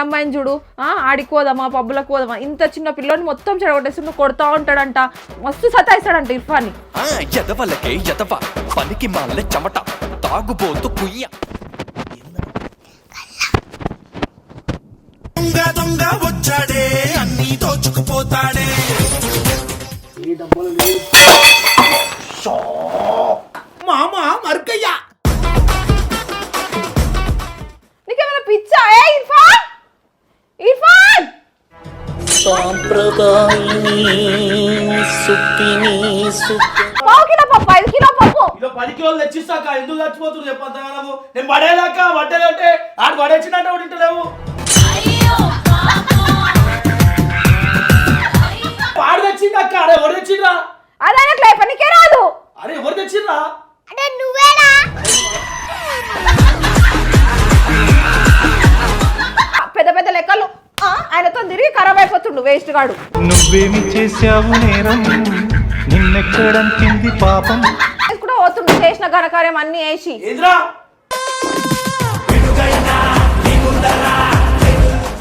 అమ్మాయిని చూడు. ఆ, ఆడికి పోదామా పబ్బులకు పోదామా. ఇంత చిన్న పిల్లోని మొత్తం చెడగొట్టేసి నువ్వు కొడతా ఉంటాడంట. మస్తు సతాయిస్తాడంట ఇర్ఫాన్ని. ఆ ఎదవలకే ఎదవ పనికి మాల చెమట తాగుబోతు కుయ్య. దొంగ దొంగ వచ్చాడే అన్ని దోచుకుపోతాడే. మామ మర్కయ్య పావు కిలో పప్పు ఐదు కిలో పప్పు. ఇదో పది కిలోలు తెచ్చిస్తాక ఎందుకు చచ్చిపోతుంది నేను పడేదాకా ఆడు అరే ఎవరు తెచ్చిండ్రా? అదే అట్లా పనికే రాదు. అరే ఎవరు తెచ్చిండ్రా? అంటే నువ్వేనా? పెద్ద పెద్ద లెక్కలు. ఆయనతో తిరిగి ఖరాబ్ అయిపోతుండు వేస్ట్ గాడు. నువ్వేమి నేరం? నిన్నెక్కడంతింది పాపం? కూడా పోతుండు చేసిన ఘనకార్యం అన్ని వేసి. ఏంద్రా?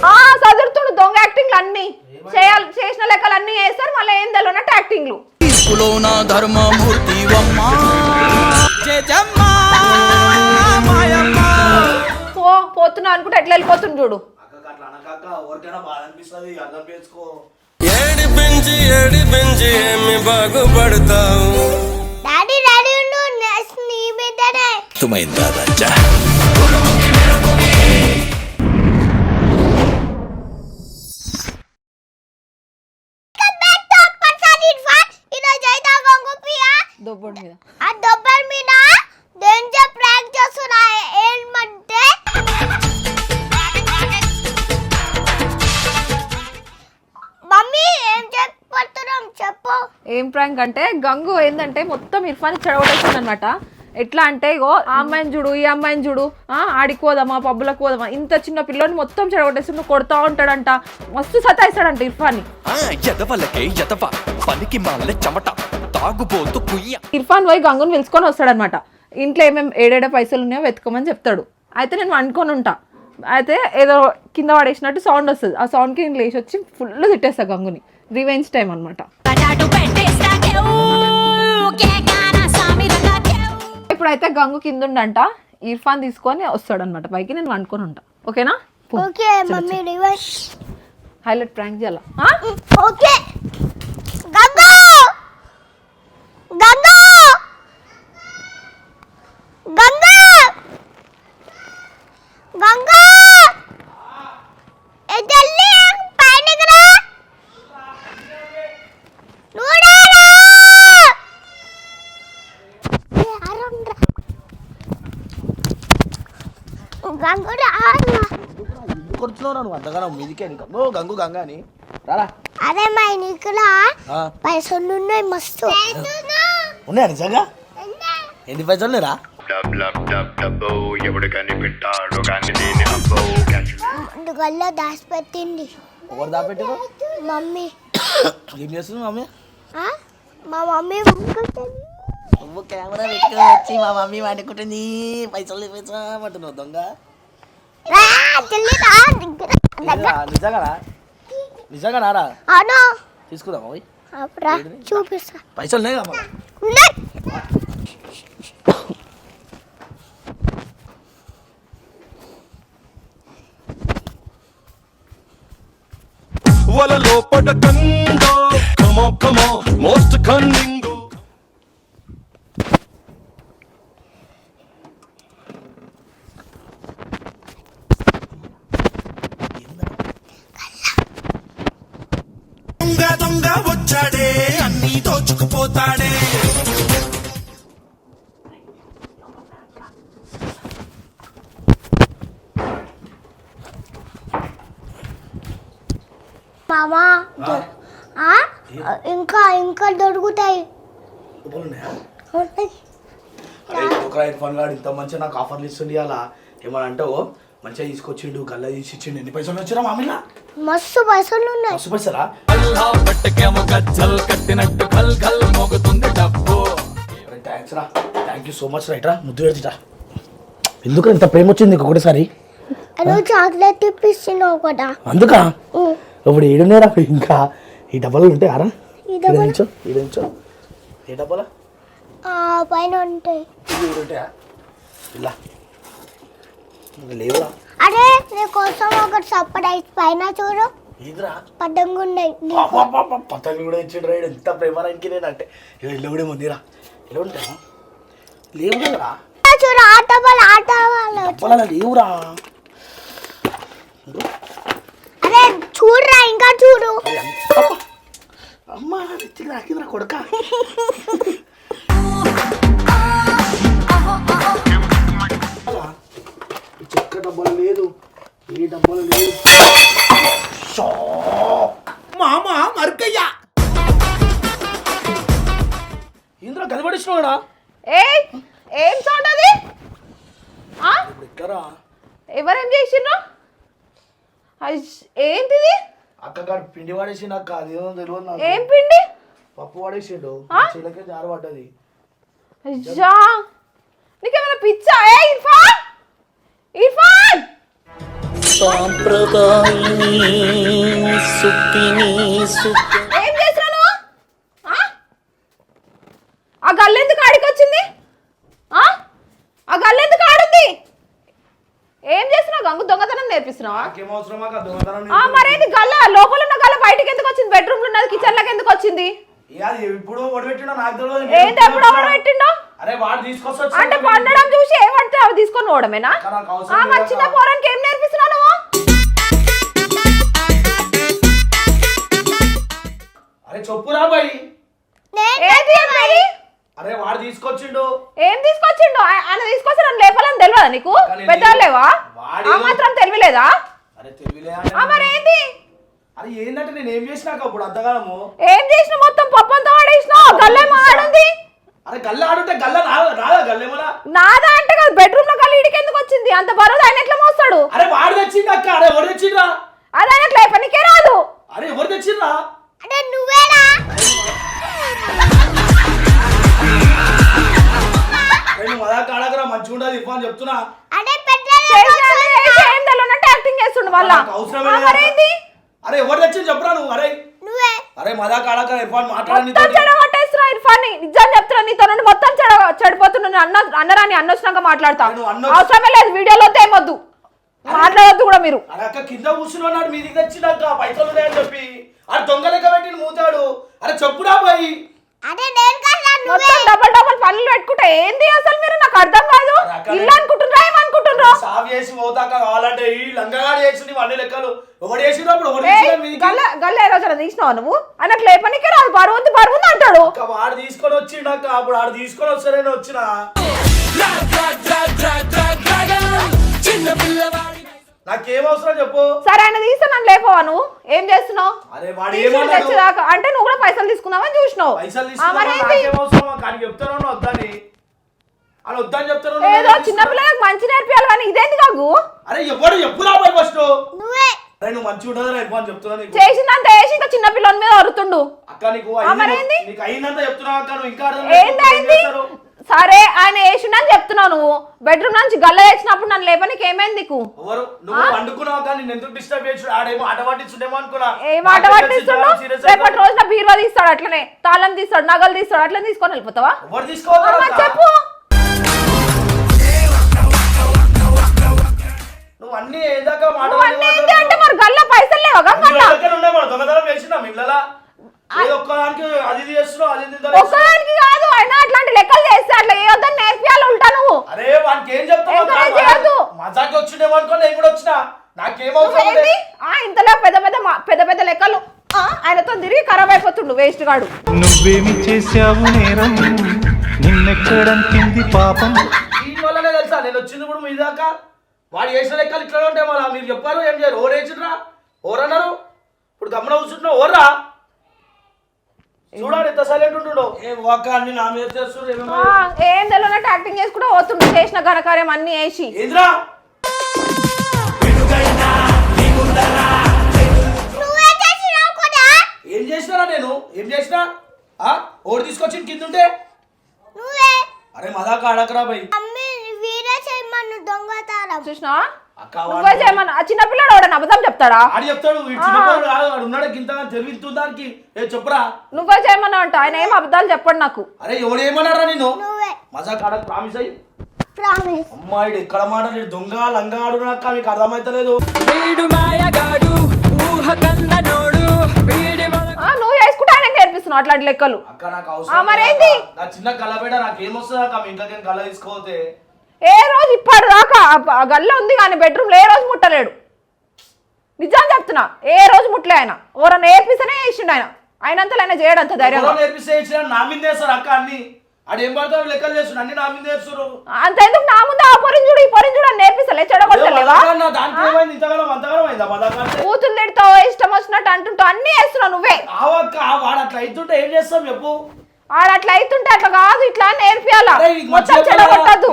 ఆ చదువుతుండు దొంగ యాక్టింగ్లు అన్ని. చేయాలి చేసిన లెక్కలు అన్ని వేస్తారు మళ్ళీ ఏం తెలియనట్టు యాక్టింగ్లు తీర్పులోన ధర్మమూర్తి పో పోతున్నా అనుకుంటే ఎట్లా వెళ్ళిపోతుంది చూడు. అక్క అట్లా అనకాక ఎవరికైనా బాధ అనిపిస్తుంది అర్థం చేసుకో. ఏడి పెంచి ఏడి పెంచి ఏమి బాగుపడతావు? డాడీ డాడీ ఉండు నెక్స్ట్ నీ మీదనే. అర్థమైందా రాజా? ఏం ప్రాంక్ అంటే గంగు ఏంటంటే మొత్తం ఇర్ఫాన్ చెడగొట్టేసింది అనమాట ఎట్లా అంటే ఇగో ఆ అమ్మాయిని చూడు ఈ అమ్మాయిని చూడు ఆ, ఆడికి పోదామా పబ్బులకు పోదామా ఇంత చిన్న పిల్లోని మొత్తం చెడగొట్టేసి నువ్వు కొడతా ఉంటాడంట. మస్తు సతాయిస్తాడంట కుయ్య. ఇర్ఫాన్ పోయి గంగుని పిలుచుకొని వస్తాడనమాట ఇంట్లో ఏమేమి ఏడేడ పైసలు ఉన్నాయో వెతుకోమని చెప్తాడు. అయితే నేను వండుకొని ఉంటా. అయితే ఏదో కింద పడేసినట్టు సౌండ్ వస్తుంది. ఆ సౌండ్కి నేను లేచి వచ్చి ఫుల్ తిట్టేస్తా గంగుని. రివెంజ్ టైం అనమాట ఇప్పుడైతే గంగు కింద ఉండంట ఇర్ఫాన్ తీసుకొని వస్తాడనమాట పైకి నేను వండుకొని ఉంటా. ఓకేనా? Okay mummy reverse highlight prank చేయాలా. ఓకే. గంగు! గంగు! గంగు! గంగు జల్దీ పైనకి రా నువ్వు రా రా. ఏ, అరం రా. గంగు కొడుతున్నావు నువ్వు అంతగానో మీదికే గంగు గంగు గంగా అని. రారా? అరే మా నీకులా పైసలు ఉన్నాయి మస్తు ఉన్నాయా నిజంగా ఎన్ని పైసలు లేరా ఎవడు కనిపెట్టాడు కానీ అందువల్ల దాచిపెట్టింది ఎవరు దాపెట్టారు మమ్మీ ఏం చేస్తుంది మమ్మీ మా మమ్మీ నువ్వు కెమెరా పెట్టుకుని వచ్చి మా మమ్మీ వండుకుంటుంది పైసలు పైసలు అంటున్నావు దొంగ నిజంగా నారా అవును. తీసుకుందాం చూపిస్తా. పైసలు లేవు అమ్మ ఉన్నాయి. వలలో పడకందో కమో కమో మోస్ట్ కన్నింగ్ దొంగ దొంగ వచ్చాడే అన్ని దోచుకుపోతాడే. మామా? ఇంకా ఇంకా దొరుకుతాయి. రూపాయలు ఉన్నాయా ఉన్నాయి. అరే ఒక రైట్ ఫోన్ గాడు ఇంత మంచిగా నాకు ఆఫర్లు ఇస్తుండి అలా ఏమని అంటావు మంచిగా తీసుకొచ్చిండు గల్ల తీసి ఇచ్చిండు. ఎన్ని పైసలు వచ్చినా మామిలా మస్తు పైసలు ఉన్నాయి. మస్తు పైసలా? థ్యాంక్స్ రా. Thank you so much right రా. ముద్దు ఎందుకు ఇంత ప్రేమ వచ్చింది నీకు ఒకటేసారి? చాక్లెట్ ఇప్పిస్తున్నావు కదా. అందుకా. ఇప్పుడు ఏడున్నారా ఇంకా ఈ డబ్బాలు ఉంటాయి ఆరా ఈడ నుంచో ఏ డబ్బాలా? ఆ, పైన ఉంటాయి. ఇలా. లేవురా. అరే నీ కోసం ఒకటి సర్ప్రైజ్ పైన చూడు. ఉన్నాయి పతంగి కూడా ఇచ్చిండు రైడ్ ఎంత ప్రేమానికి నేను అంటే. ఇల్లు కూడా ఉందిరా ఇలా ఉంటాయా లేవు కదరా. లేవురా. అరే చూడురా ఇంకా చూడు. అమ్మా నాకిందిరా కొడక. పిండి పడేసి నాకు అదేదో తెలియదు నాకు. ఏం పిండి? పప్పు పడేసిండు. చిలకే జారు పడ్డది. అయ్యా! నీకేమైనా పిచ్చా? ఏ ఇర్ఫాన్! ఇర్ఫాన్! ఏం చేసినావు నువ్వు? ఆ? ఆ గల్లెందుకు ఆడికి వచ్చింది ఆ? ఆ గల్లెందుకు ఆడుంది ఏం చేస్తున్నావు గంగు ఆ మరేంది? గల్ల లోపల ఉన్న గల్ల బయటికి ఎందుకు వచ్చింది? బెడ్రూమ్లో ఉన్నది కిచెన్లోకి ఎందుకు వచ్చింది? ఇక అది ఎప్పుడు ఒడిపెట్టినా నాకు తెలియదు. ఏంటి ఎప్పుడు ఎవరు పెట్టిండో? అరే వాడు తీసుకొస్తా అంటే పండడం చూసి ఏమంటే అవి తీసుకొని పోవడమేనా? నాకు అవసరం ఆ మరి లేదు చిన్న. పోరానికి ఏం నేర్పిస్తున్నావు నువ్వు? తీసుకొచ్చిండు? ఏం తీసుకొచ్చిండు? ఆయన తీసుకొచ్చి నన్ను లేపాలని తెలియదా నీకు? పెద్దలేవా వాడేదో- ఆ మాత్రం తెలియలేదా? అరే మరి ఏంటి అరే ఏంటంటే నేను ఏం అప్పుడు ఏం చేసిన మొత్తం వాడేసినావు? గల్లేమో ఆడుంది? అరే గల్ల ఆడుంటే గల్ల రాదా రాదా గల్లేమలా నాదా అంటే కాదు బెడ్రూమ్లో గల్లి ఇడికి ఎందుకు వచ్చింది? అంత బరువు ఆయన ఎట్లా మోస్తాడు? అరే వాడు తెచ్చిండు అక్క? అరే ఎవరు తెచ్చిండ్రా? అది ఆయన లేపనికే రాదు. అరే ఎవరు తెచ్చిండ్రా? అని చెప్తున్నా. యాక్టింగ్ చేస్తుండు వాళ్ళ అరే ఎవరు తెచ్చింది చెప్పురా నువ్వు? అరే. నువ్వే. అరే మదా కాడకరా ఇవ్వ మాట్లాడని మొత్తం చెడగొట్టేస్తున్నా ఇర్ఫాన్ని నిజం చెప్తున్నా నీతో నుండి మొత్తం చెడ చెడిపోతున్నా. అన్న అన్నరాని అన్న వచ్చినాక మాట్లాడతా అవసరమే లేదు వీడియోలో తేమొద్దు మాట్లాడొద్దు కూడా మీరు. అరే అక్క కింద కూర్చున్నాడు మీదికి తెచ్చిండక్క పైసలు ఉన్నాయని చెప్పి. అరే దొంగ లెక్క పెట్టి మూతాడు. అరే చెప్పురా బాయ్ అదే నేను కదా నువ్వే మొత్తం డబల్ డబల్ పనులు పెట్టుకుంటా ఏంది అసలు మీరు నాకు అర్థం కాదు ఇల్లు అనుకుంటున్నా ఏమనుకుంటున్నారో సాఫ్ చేసి పోతాక కావాలంటే ఈ లంగగాడు చేసింది అన్ని లెక్కలు ఎవడు ఏయ్, తెచ్చినాడు మీదికి? గల్ల గల్ల ఏ రోజున తీసినావు నువ్వు అన్నట్లు లేపనికే రాదు బరువు ఉంది బరువు ఉంది అంటాడు వాడు తీసుకొని వచ్చిండక్క అప్పుడు వాడు తీసుకొని వస్తానని వచ్చిన నాకేం అవసరం చెప్పు. సరే ఆయన తీస్తే నన్ను లేపవా నువ్వు? ఏం చేస్తున్నావు? అరే వాడు తీసుడు ఏమన్నాడు? తెచ్చేదాకా అంటే నువ్వు కూడా పైసలు తీసుకుందామని చూసినావు. పైసలు ఆ, మరి తీసుకున్నా ఏంటి? నాకేం అవసరం? కానీ చెప్తాను వద్దని. అని వద్దని చెప్తాను ఏదో చిన్న పిల్లలకు మంచి నేర్పియాలి కానీ ఇదేంది కాగు అరే ఎవడు ఎప్పుడు రాబోయే ఫస్ట్ నువ్వే. అరే నువ్వు మంచిగా ఉండదు రా అని చెప్తున్నా నీకు. చేసిందంత వేసి ఇంకా చిన్న పిల్లని మీద అరుతుండు. అక్క నీకు ఆ, అయింది మరేంది? నీకు అయిందంతా చెప్తున్నా అక్క నువ్వు ఇంకా అర్థం ఏంటి చేసుకోకుండా ఏం అయింది? చేస్తారు? చెప్తున్నావు నువ్వు? బెడ్రూమ్ నుంచి గల్ల వేసినప్పుడు నన్ను లేపనికి ఏమైంది నీకు ఎవరు? నువ్వు వండుకున్నావు కానీ నేను ఎందుకు డిస్టర్బ్ చేసి ఆడేమో ఆట పట్టించుండేమో అనుకున్నా. ఏ మాట పట్టిస్తుండు రేపటి రోజున బీరువా తీస్తాడు అట్లనే. తాళం తీస్తాడు నగలు తీస్తాడు అట్లనే తీసుకొని వెళ్ళిపోతావా? ఎవరు తీసుకోవాలి చెప్పు. నువ్వు అన్ని ఏదాకా ఏంటి అంటే మరి గల్ల పైసలు లేవా? దొంగతనం చేసినా మిల్లలా? ఒక్కదానికి కాదు ఆయన అట్లాంటి లెక్కలు చేస్తే అట్లా ఏ వద్దని నేర్పియాలి ఉంటా నువ్వు. అరే వానికి ఏం చెప్తావు. మజాకి వచ్చిండేమో అనుకో నేను కూడా వచ్చిన. నాకేం అవసరం ఏంటి ఉంది? ఆ ఇంతలో పెద్ద పెద్ద మా- పెద్ద పెద్ద లెక్కలు. ఆ, ఆయనతో తిరిగి ఖరాబ్ అయిపోతుండు వేస్ట్ గాడు. నువ్వేమి చేశావు నేరం? నిన్నెక్కడంటింది పాపం. దీని వల్లనే తెలుసా? నేను వచ్చింది ఇప్పుడు మీ దాకా. వాడు చేసిన లెక్కలు ఇట్లా ఉంటాయి మళ్ళా. మీరు చెప్పారు ఏం చేయరు? ఓరు వేసిండ్రా ఓరన్నారు? ఇప్పుడు గమన కూర్చుంటున్నా ఓర్రా? చూడాలి ఎంత సైలెంట్ ఉంటుండో. ఏ ఒక్క అన్ని నా మీద చేస్తున్నారు ఏం తెలియనట్టు యాక్టింగ్ చేసుకుంటూ పోతుండు చేసిన ఘనకార్యం అన్ని వేసి. కదా ఏం చేసినారా నేను? ఏం చేసినా? ఆ ఓడి తీసుకొచ్చి కింద ఉంటే? నువ్వే. అరే మదాక అడకరా బై. మమ్మీ వీరే చేయమని చేయమను నువ్వే వాడు- చేయమన్నా ఆ చిన్నపిల్లడు వాడు అబద్ధం చెప్తాడా? ఆడు చెప్తాడు వీడు చిన్నపిల్లడు కాదు వాడు ఉన్నాడు గింత తెలివిస్తుంది దానికి. ఏ చెప్పురా. నువ్వే చేయమన్నా అంట ఆయన ఏం అబద్ధాలు చెప్పండి నాకు. అరే ఎవడు ఏమన్నారా నేను నువ్వే. మజా కాడ ప్రామిస్ అయ్యి. ప్రామిస్. అమ్మాయిడు ఎక్కడ మాట్లాడి దొంగ లంగాడు నాకు మీకు అర్థమైతలేదు ఆ, నువ్వు చేసుకుంటే ఆయనకి నేర్పిస్తున్నావు అట్లాంటి లెక్కలు. అక్క నాకు ఆ, అవసరం మరేంటి? లేదు అక్క. నా చిన్న కళ్ళబేట నాకు ఏమొస్తుంది అక్క మీ ఇంట్లోకి కళ్ళ తీసుకోతే? ఏ రోజు ఇప్పటి దాకా గల్ల ఉంది కానీ బెడ్రూమ్లో ఏ రోజు ముట్టలేడు. నిజం చెప్తున్నా ఏ రోజు ముట్టలే ఆయన. ఎవరన్నా నేర్పిస్తేనే చేసిండు ఆయన. ఆయనంతలో ఆయన నా మీద వేస్తారు అంత ఎందుకు నా ముందు ఆ పొరిని చూడు ఈ పొరిని చూడు అని నేర్పిస్తలే చెడగొట్టలేవా? కూతురు తిడతావు ఇష్టం వచ్చినట్టు అంటుంటావు అన్ని వేస్తున్నావు నువ్వే. వాడు అట్లా అవుతుంటే ఏం చేస్తాం చెప్పు? ఆడ అట్లా అవుతుంటే అట్లా కాదు ఇట్లా నేర్పియాలా? మొత్తం చెడగొట్టద్దు.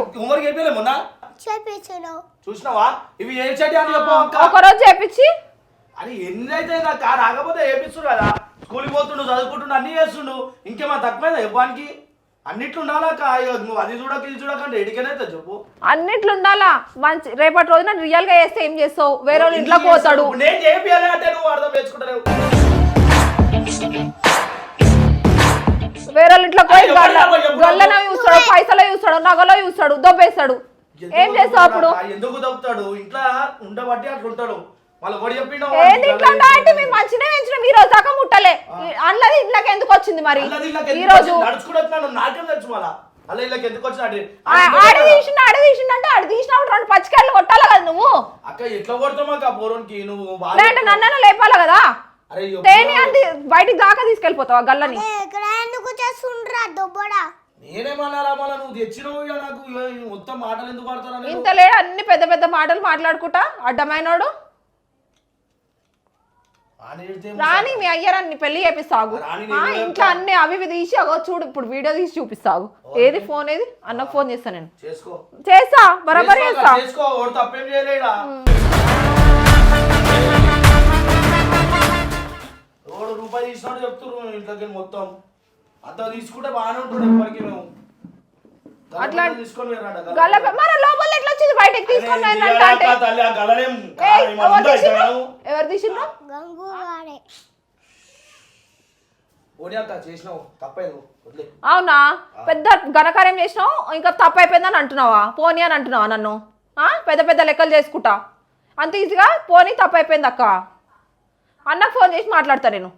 చూసినావా? ఇవి ఏ చెడ్డి అని ఒక రోజు చేపించి అని ఎన్ని అయితే నాకు రాకపోతే ఏపిస్తుండు కదా. స్కూల్కి పోతుండు చదువుకుంటుండు అన్ని చేస్తుండు. ఇంకేమో తక్కువైందా చెప్పడానికి? అన్నిట్లు ఉండాలా నువ్వు అది చూడక ఇది చూడకంటే ఎడికనైతే చెప్పు. అన్నిట్లు ఉండాలా? మంచి రేపటి రోజున రియల్గా చేస్తే ఏం చేస్తావు? వేరే వాళ్ళు ఇంట్లోకి పోతాడు. నేను చేపియాలి అంటే నువ్వు అర్థం చేసుకుంటావు. వేరే ఇంట్లోకి పోయి గల్లనే చూస్తాడు పైసలో చూస్తాడు నగలో చూస్తాడు దొబ్బేస్తాడు. ఏం చేస్తావు అప్పుడు? ఎందుకు దొక్కుతాడు ఇంట్లో ఉండబట్టి అట్లా ఉంటాడు ఏంది ఇట్లా అంటే మేము మంచిగా పెంచినాం ఈ రోజు దాకా ముట్టలే. అన్నది ఇంట్లోకి ఎందుకు వచ్చింది మరి? ఈ రోజు ఇళ్ళకి ఆడ తీసిండు ఆడ తీసిండు అంటే ఆడ తీసినప్పుడు రెండు పచ్చికాయలు కొట్టాలి కదా నువ్వు? అక్క ఎట్లా కొడతావు నన్నను లేపాలి కదా? తేని అంది బయటికి దాకా తీసుకెళ్ళిపోతావు గల్లని? ఎందుకు చేస్తుండ్రా దొబ్బడా? నేనేమన్నారా మళ్ళా నువ్వు తెచ్చినావు ఇక నాకు? ఇక ఈ మొత్తం మాటలు ఎందుకు పడతారా నేను? ఇంత లేడు అన్ని పెద్ద పెద్ద మాటలు మాట్లాడుకుంటా అడ్డమైనోడు. రాని మీ అయ్యరాన్ని పెళ్ళి చేపిస్తాగు. ఇంట్లో అన్ని అవి ఇవి తీసి అగో చూడు ఇప్పుడు వీడియో తీసి చూపిస్తాగు. ఏది ఫోన్ ఏది? అన్నకు ఫోన్ చేస్తా నేను. చేసుకో. చేస్తా బరాబర్ చేసుకో చేస్తా. ఎవడు రూపాయి తీసినాడు చెప్తున్నారు ఇంట్లోకి మొత్తం. అంత తీసుకుంటే బాగానే ఉంటుంది ఎప్పటికీ మేము. అట్లా- తీసుకొని గల్ల. మరి లోపల ఎట్లా వచ్చింది? బయటకి తీసుకొని అంటే. తల్లి, ఆ గల్లనేం ఎవరు తీసిండ్రు? గంగు అవునా? పెద్ద ఘనకార్యం చేసినావు ఇంకా తప్పు అయిపోయిందని అంటున్నావా? పోనీ అని అంటున్నావా నన్ను? ఆ? పెద్ద పెద్ద లెక్కలు చేసుకుంటా. అంత ఈజీగా పోనీ తప్పు అయిపోయింది అక్క. అన్నకు ఫోన్ చేసి మాట్లాడతా నేను.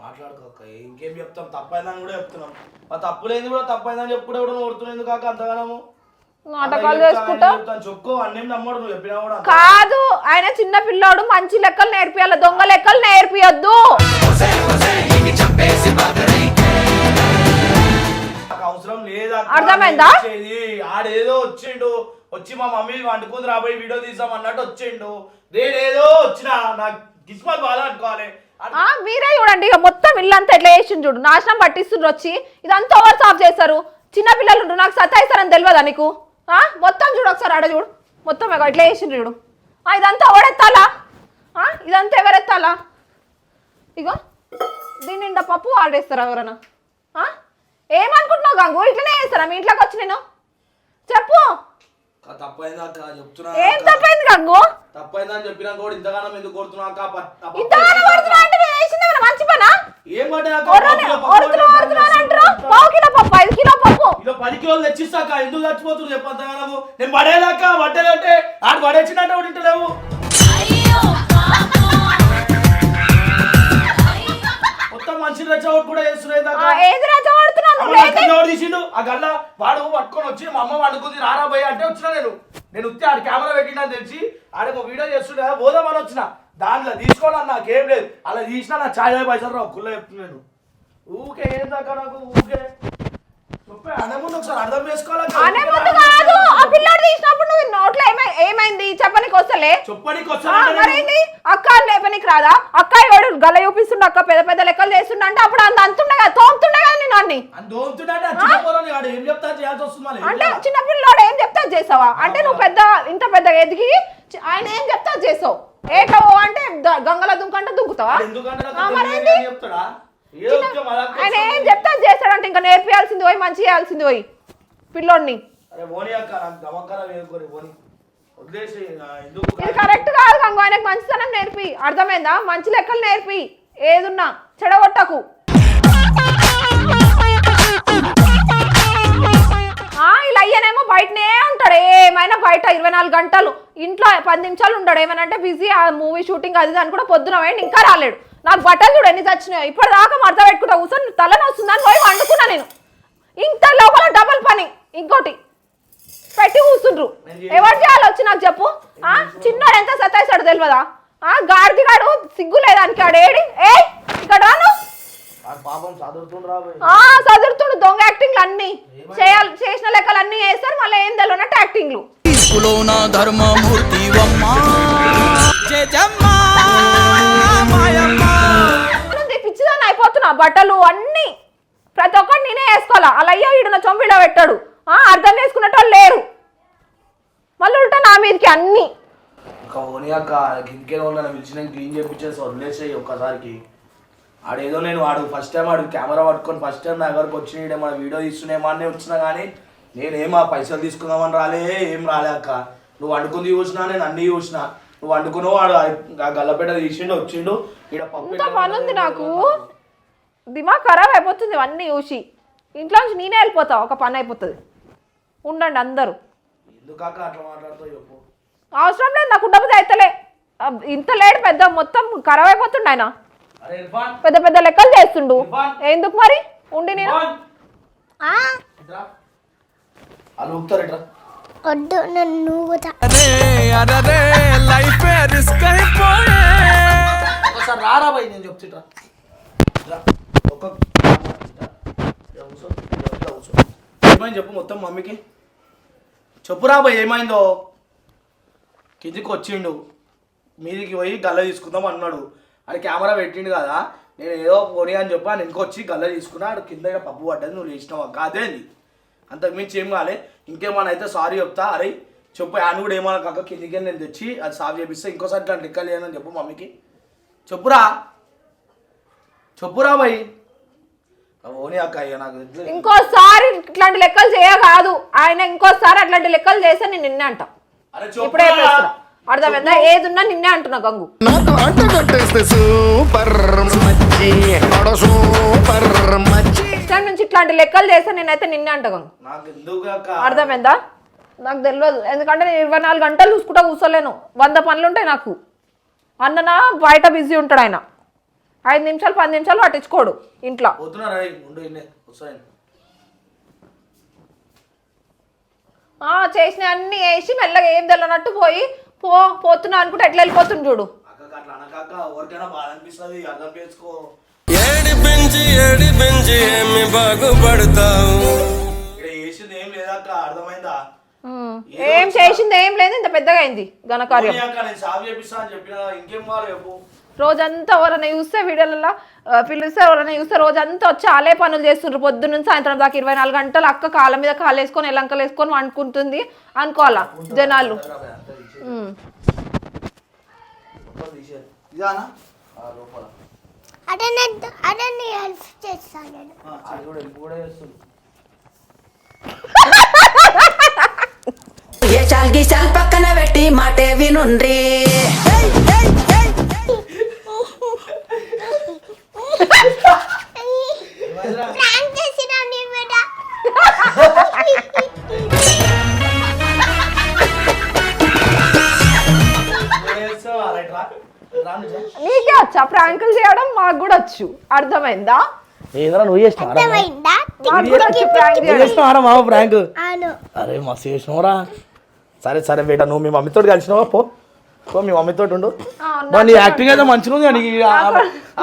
మాట్లాడుకోక ఇంకేం చెప్తాం? తప్పైందని కూడా చెప్తున్నాం. ఆ తప్పులేంది కూడా తప్పైందని చెప్పుకుంటే కూడా నువ్వు కాక అంతగానము? నాటకాలు అలా చెప్తా, చేసుకుంటా? ఆయన చెప్తాను చెప్పుకో అన్నేం నమ్మడు నువ్వు చెప్పినా కూడా అంతే. కాదు ఆయన చిన్న పిల్లోడు మంచి లెక్కలు నేర్పియాలి దొంగ లెక్కలు నేర్పియొద్దు. అవసరం లేదా అర్థమైందా? ఆడేదో వచ్చిండు. వచ్చి మా మమ్మీ వండుకుంది రాబోయి వీడియో తీసాం అన్నట్టు వచ్చిండు. నేనేదో వచ్చిన నాకు కిస్మత్ బాగా అనుకోవాలి. ఆ, మీరే చూడండి ఇక మొత్తం ఇల్లంతా ఎట్లా చేసిండు చూడు. నాశనం పట్టిస్తుండ్రు వచ్చి. ఇదంతా ఓవర్ సాఫ్ చేస్తారు చిన్న పిల్లలు నాకు సతాయిస్తారని తెలియదా నీకు? ఆ, మొత్తం చూడు ఒకసారి ఆడ చూడు. మొత్తం ఎట్లా చేసిండు చేసిండ్రు చూడు. ఆ, ఇదంతా ఓడెత్తాలా? ఆ, ఇదంతా ఎవరెత్తాలా? ఇగో దీని నిండా పప్పు ఆడేస్తారా ఎవరైనా ఏమనుకుంటున్నావు గంగు? ఇట్లనే చేస్తారా? మీ ఇంట్లోకి వచ్చి నేను? చెప్పు. ఏం అక్క. తప్పైంది గంగు? తప్పైందని చెప్పినా కూడా ఇంతగానం ఎందుకు కొడుతున్నావు అక్క? ఇంతగానో కొడుతున్నా అంటే నేను చేసింది ఏమైనా మంచి పనా? ఏం పడ్డాయి అక్క? ఒర్రని- పావు కిలో పప్పు ఒరుతున్నా, పడ్డాయి, ఒరుతున్నా అని దాన్ని అంటారు చేస్తున్నా. పావు కిలో పప్పు ఐదు కిలో పప్పు. ఇలా పది కిలోలు తెచ్చిస్తాక ఎందుకు చచ్చిపోతుంది చెప్పంతగానము? నేను పడేదాకా పడ్డేదంటే ఆడు పడేచ్చినట్టు ఒకటి మొత్తం మనిషిని రెచ్చగొట్టు కూడా చేస్తున్నాయి దాకా ఏది రెచ్చగొడుతున్నావు కళ్ళ ఎవడు తీసిండు? ఆ గల్ల వాడు పట్టుకొని వచ్చి మా అమ్మ వండుకుంది రారా పోయి అంటే వచ్చిన నేను. నేను ఉత్తి ఆడ కెమెరా పెట్టిందని తెలిసి ఆడకు వీడియో చేస్తుండే. పోదామని వచ్చిన. దాంట్లో తీసుకోవాలని నాకేం లేదు. అలా తీసినా నా ఛాయ్ పైసలు రావు. కుల్ల చెప్తున్నాను ఊకే ఏం దాకా నాకు? ఊకే. అనే ముందు కాదు. ఆ పిల్లాడు తీసినప్పుడు నువ్వు నోట్లో ఏమై ఏమైంది? చెప్పనికి వస్తలే. మరేంది అక్క లేపనికి రాదా? అక్క ఎవడు గల చూపిస్తుండ అక్క? పెద్ద పెద్ద లెక్కలు చేస్తుండ అంటే అప్పుడు అంత అంతుండే కదా తోముతుండే కదా నేను అన్ని. అంటే చిన్న పిల్లోడు ఏం చెప్తా చేసావా? అంటే నువ్వు పెద్ద ఇంత పెద్దగా ఎదిగి ఆయన ఏం చెప్తా చేసావు? ఏటో అంటే గంగల దుంకంటే దుంకుతావా? ఎందుకంటే ఆయన ఏం. చెప్తా చేస్తాడంటే ఇంకా నేర్పియాల్సింది పోయి మంచి చేయాల్సింది పోయి. పిల్లోడిని. ఇది కరెక్ట్ కాదు గంగు ఆయనకు మంచితనం నేర్పి. అర్థమైందా? మంచి లెక్కలు నేర్పి. ఏదున్నా చెడగొట్టకు. ఇలా అయ్యనేమో బయటనే ఉంటాడు. ఏమైనా బయట ఇరవై నాలుగు గంటలు ఇంట్లో పది నిమిషాలు ఉంటాడు ఏమైనా అంటే బిజీ ఆ మూవీ షూటింగ్ అది అని కూడా పొద్దున ఇంకా రాలేడు. నాకు బట్టలు చూడు ఎన్ని చచ్చినాయో. ఇప్పటిదాకా మడత పెట్టుకుంటా కూర్చొని తలనొస్తుందని పోయి వండుకున్నా నేను. ఇంత లోపల డబల్ పని. ఇంకోటి. పెట్టి కూర్చుండ్రు. ఎవరు చేయాలి వచ్చి నాకు చెప్పు. ఆ? చిన్నోడు ఎంత సతాయిస్తాడు తెలియదా ఆ? గాడిది గాడు సిగ్గు లేదానికి ఆడు ఏడి? ఏ ఇక్కడ చదువుతుండు దొంగ యాక్టింగ్లు అన్ని. చేయాలి చేసిన లెక్కలు అన్ని చేస్తారు మళ్ళీ ఏం తెలియనట్టు యాక్టింగ్లు. ఉంది, బట్టలు అన్ని ప్రతి ఒక్కటి నేనే వేసుకోవాలా? అలా అయ్యో ఈడు నా చొంపిలో పెట్టాడు. ఆ, అర్థం చేసుకునేటోళ్ళు లేరు. మళ్ళీ ఉల్టా నా మీదకి అన్ని. పోనీ అక్క ఇంకేదో నన్ను పిలిచి నేను క్లీన్ చేయించేసి వదిలేసేయి ఒక్కసారికి. ఆడేదో నేను వాడు ఫస్ట్ టైం వాడు కెమెరా పట్టుకొని ఫస్ట్ టైం నా దగ్గరకు వచ్చి మన వీడియో తీస్తున్నామా అని వచ్చినా కానీ నేనేం ఆ పైసలు తీసుకుందామని రాలే ఏం రాలే అక్క. నువ్వు వండుకుంది చూసినా నేను అన్నీ చూసినా. నువ్వు వండుకున్నావు వాడు గల్లపేట తీసిండు వచ్చిండు ఈడ పప్పు నాకు. దిమాగ్ ఖరాబ్ అయిపోతుంది ఇవన్నీ చూసి. ఇంట్లో నుంచి నేనే వెళ్ళిపోతా ఒక పని అయిపోతుంది. ఉండండి అందరూ. ఎందుకు అక్క అట్లా మాట్లాడుతావు చెప్పు. అవసరం లేదు నాకు ఉండబుద్ధి అయితలే. ఇంత లేడు పెద్ద మొత్తం ఖరాబ్ అయిపోతుండు ఆయన. పెద్ద పెద్ద లెక్కలు చేస్తుండు. ఎందుకు మరి? ఉండి నేను. వద్దు నన్ను రారా నేను చెప్తుట్రా రా. ఒక్క ఏమైంది చెప్పు మొత్తం మమ్మీకి. చెప్పురా బాయ్ ఏమైందో? కిందికి వచ్చిండు. మీదికి పోయి గల్ల తీసుకుందాం అన్నాడు. అది కెమెరా పెట్టిండు కదా నేను ఏదో పోనీ అని చెప్పి ఆయన ఇంకొచ్చి గల్ల తీసుకున్నా ఆడు కింద పప్పు పడ్డది నువ్వు లేచినావు? అక్క అదేంది అంతకు మించి ఏం కాలే. ఇంకేమన్నా అయితే సారీ చెప్తా. అరే చెప్పు ఆయన కూడా ఏమన్నా కాక కిందికి నేను తెచ్చి అది సాఫ్ చేపిస్తే. ఇంకోసారి ఇట్లా లెక్కలు చెప్పు మమ్మీకి. చెప్పురా. చెప్పురా బాయ్ ఓని అక్క అయ్యా నాకు ఇట్లా- ఇంకోసారి ఇట్లాంటి లెక్కలు చేయ కాదు ఆయన ఇంకోసారి అట్లాంటి లెక్కలు చేస్తే నేను నిన్నే అంటా. ఇప్పుడే అర్థమైందా? ఏదున్నా నిన్నే అంటున్నా గంగు. నుంచి ఇట్లాంటి లెక్కలు చేస్తే నేనైతే నిన్నే అంట గంగు. నాకు ఎందుకు అక్క? అర్థమైందా? నాకు తెలియదు. ఎందుకంటే నేను ఇరవై నాలుగు గంటలు చూసుకుంటా కూర్చోలేను. వంద పనులు ఉంటాయి నాకు. అన్ననా బయట బిజీ ఉంటాడు ఆయన. ఐదు నిమిషాలు పది నిమిషాలు పట్టించుకోడు ఇంట్లో. చేసిన అన్ని వేసి మెల్లగా ఏం తెలియనట్టు పోయి పో పోతున్నా అనుకుంటే ఎట్లా వెళ్ళిపోతుంది చూడు. ఏడి పెంచి ఏడి పెంచి ఏమి బాగుపడతావు. ఏం చేసింది ఏం లేదు ఇంత పెద్దగా అయింది ఘనకార్యం రోజంతా ఎవరైనా చూస్తే వీడియోలలో పిలిస్తే ఎవరైనా చూస్తే రోజంతా వచ్చి ఆలే పనులు చేస్తుండ్రు. పొద్దున్న నుంచి సాయంత్రం దాకా ఇరవై నాలుగు గంటలు అక్క కాళ్ళ మీద కాలు వేసుకొని ఎలంకలు వేసుకొని వండుకుంటుంది అనుకోవాలా జనాలు. ఏ చాల్ గీసాల్ పక్కన పెట్టి మాటే వినుండ్రి. ప్రాంకులు చేయడం మాకు కూడా వచ్చు. అర్థమైందా? ఏంద్రా నువ్వు చేసినావా మామ? ప్రాంక్ అరే మస్తు చేసినవరా సరే సరే బేట నువ్వు మీ మమ్మీతో కలిసినావా? పో. పో మీ మమ్మీతో ఉండు. నీ యాక్టింగ్ అయితే మంచిగా ఉంది కానీ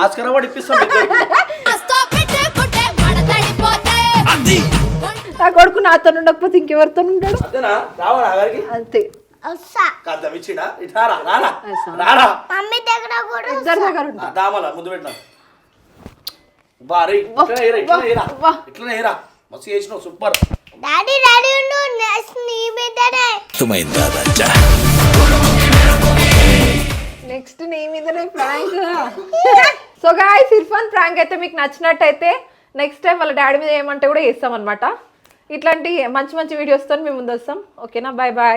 ఆస్కార్ అవార్డు ఇప్పిస్తాం ఇద్దరికి. నా కొడుకు నాతో ఉండకపోతే ఇంకెవరితో ఉంటాడు అంతే. రారా రారా మమ్మీ దగ్గర కూడా ఇద్దరి దగ్గర ఉంటా. దామల ముందు పెట్టినా. బారీ ఇట్లనే ఏరా ఇట్లనే ఏరా. వా. ఇట్లనే ఏరా. మస్తు చేసినావు సూపర్. డాడీ డాడీ ఉండు నెక్స్ట్ నీ మీదనే. నెక్స్ట్ నీ మీదనే prank so guys Irfan prank అయితే మీకు నచ్చినట్టయితే నెక్స్ట్ టైం వాళ్ళ డాడీ మీద ఏమంటే కూడా చేస్తాం అనమాట ఇట్లాంటి మంచి మంచి వీడియోస్తో మేము ముందు వస్తాం. ఓకేనా బాయ్ బాయ్